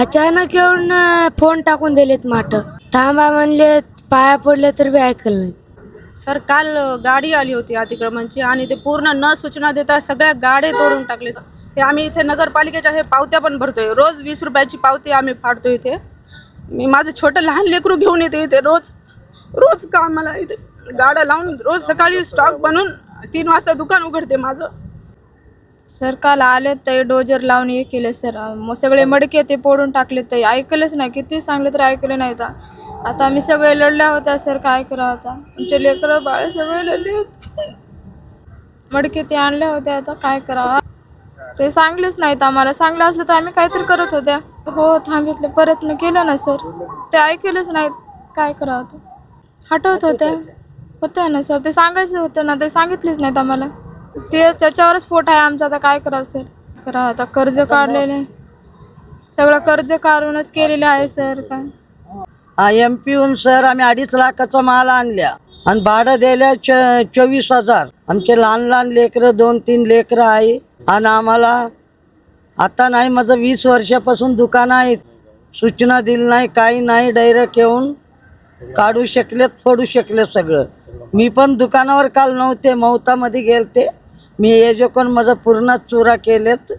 अचानक येऊन फोन टाकून दिलेत माठ थांबा म्हणले पाया पडले तर बी ऐकलं नाही. सर काल गाडी आली होती अतिक्रमणची आणि ते पूर्ण न सूचना देता सगळ्या गाडे तोडून टाकले. ते आम्ही इथे नगरपालिकेच्या हे पावत्या पण भरतोय. रोज वीस रुपयाची पावती आम्ही फाडतो इथे. मी माझं छोटं लहान लेकरू घेऊन येते इथे रोज. रोज कामाला इथे गाड्या लावून रोज सकाळी स्टॉक बनवून तीन वाजता दुकान उघडते माझं. सर काल आले ते डोजर लावून हे केले सर. मग सगळे मडके ते पोडून टाकले ते ऐकलंच नाही. किती सांगले तर ऐकले नाही आता. आता आम्ही सगळे लढल्या होत्या सर काय करा होता आमचे लेकरं बाळ सगळे लढले होते. मडके ते आणल्या होत्या आता काय करावं? ते सांगलेच नाहीत आम्हाला. सांगलं असलं तर आम्ही काहीतरी करत होत्या. हो थांबितलं. प्रयत्न केलं ना सर. ते ऐकलंच नाहीत. काय करावं हटवत होत्या. होत्या ना सर. ते सांगायचं होतं ना. ते सांगितलेच नाहीत आम्हाला. ते त्याच्यावरच पोट आहे आमचा आता काय करावं सर करावं आता कर्ज काढलेले. सगळं कर्ज काढूनच केलेलं आहे सर काय? एम पी हून सर आम्ही अडीच लाखाचा माल आणल्या. आणि भाडं द्यायला च चोवीस हजार. आमचे लहान लहान लेकरं दोन तीन लेकरं आहे. आणि आम्हाला आता नाही माझं वीस वर्षापासून दुकान आहे. सूचना दिली नाही काही नाही डायरेक्ट येऊन काढू शकलेत फोडू शकले सगळं. मी पण दुकानावर काल नव्हते मौतामध्ये गेलते. मी हे जो कोण माझं पूर्ण चुरा केलेत